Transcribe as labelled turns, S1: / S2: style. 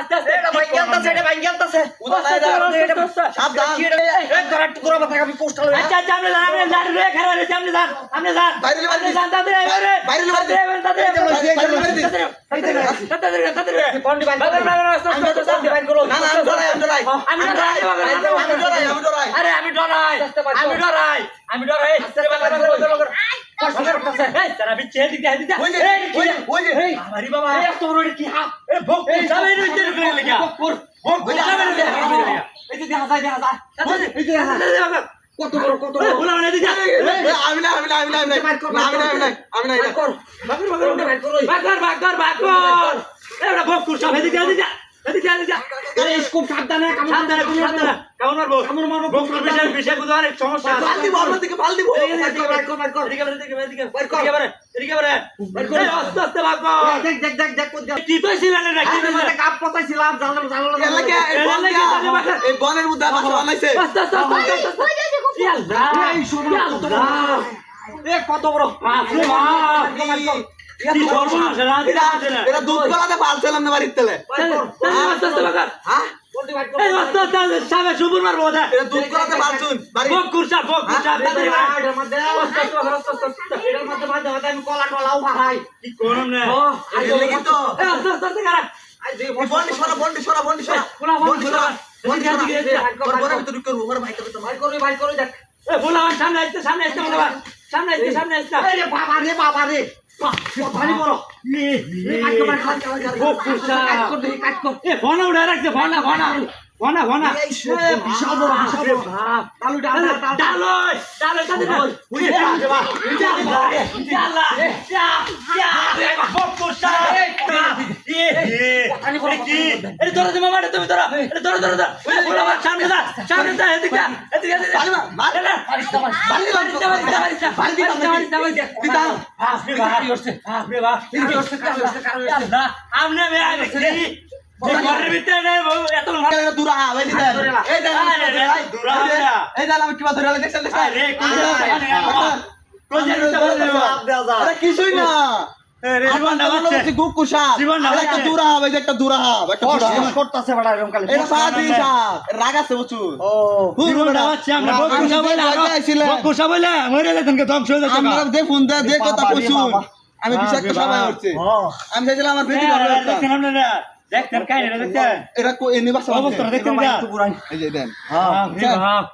S1: আস্তে আস্তে।
S2: এটা ভাই গেলতাছে এটা ভাই গেলতাছে
S3: উদা নাই রে
S2: সাবধান। এই ধর একটু দূরে বাতা আমি পোস্টাল
S1: আচ্ছা আচ্ছা আপনি যান আপনি যান রে খারাপ রে আপনি যান আপনি যান
S3: বাইরে বাইরে
S1: যান তাদের এবারে
S3: বাইরে বাইরে
S1: তাদের তাদের তাদের তাদের
S2: বন্ডি বাইর
S1: বাগান বাগান আস্তে
S2: আমি
S1: আস্তে
S2: বন্ডি করো
S3: না না আমি ডরাই আমি ডরাই।
S1: আমি ডরাই
S3: আমি ডরাই আমি ডরাই
S1: আরে আমি ডরাই। আমি ডরাই আমি ডরাই। বাগান বাগান
S2: কত বড় কত বড়
S1: মানে দিছা
S3: আমি না আমি না আমি না আমি না আমি না আমি না আমি না
S2: বাইর কর
S1: বাগান বাগান বাগান বাগান বাগান এরা ভোগ কুরসা এদিকে এদিকে
S3: বনের মধ্যে
S1: ইয়াল্লাহ
S2: এই শোনো কত বড়।
S3: এটা দুধ কলাতে পালছিলাম না। বাড়ির তেলে। হ্যাঁ?
S2: কলা টলাও ভাই
S1: কি করুন না
S3: বন্ডি সরা বন্ডি সরা বন্ডি সরা। বন্ডি সরা বন্ডি সরা।
S1: এদিকে, এদিকে, এদিকে।
S3: ওর বড় ভিতরে করব ওর ভাই করতে
S2: ভাই করে ভাই করে দেখ
S1: এ ভোলাবান সামনে আসতে সামনে আসতে ভোলাবান সামনে আসতে সামনে আসতে
S2: এই বাবা রে বাবা রে। ভারী বড় কাজ কর কাজ কর
S1: ভোগ কুরসা
S2: কাজ কর দেখি কাজ কর
S1: এ ফোন উঠে রাখছে ফোনা ফোনা ফোনা
S3: এই বিশাল বড় বিশাল বড়
S1: বাপ
S2: আলু ডাল ডাল
S1: ডালই ডালই তাদের ওই যে ডালা যা যা ভোগ কুরসা এ আনি করে কি এরে ধরে দে মামা তুমি ধরো এরে ধরো ধরো ধরো ভোলাবান সামনে যা সামনে যা এদিকে যা, এদিকে
S3: মা।
S1: আমনে মে
S3: এটা
S1: রে, দূরা হবে না।
S3: দেন আমি কিবা ধরে দেখছেন দেখছেন
S1: আরে কোন কোন
S3: আরে কিছুই না
S1: জীবন
S3: হচ্ছে গুপ কুশা
S1: জীবন না
S3: একটা
S1: বাচ্চা।
S3: দূরা হবে একটা দূরা হবে একটা দূরা হবে
S2: করতেছে বড় এরকম কালি
S3: এটা সাদি সাপ রাগ আছে প্রচুর আমি
S1: হয়ে
S3: বিষাক্ত সবাই হচ্ছে। আমি চাইছিলাম আমার বেটি করবে একটা
S1: দেখছেন আপনারা? দেখছেন কাহিনী দেখছেন?
S3: এটা কো এনে বাসা
S1: অবস্থাটা দেখছেন
S3: এই যে দেন।
S1: বাপ রে বাপ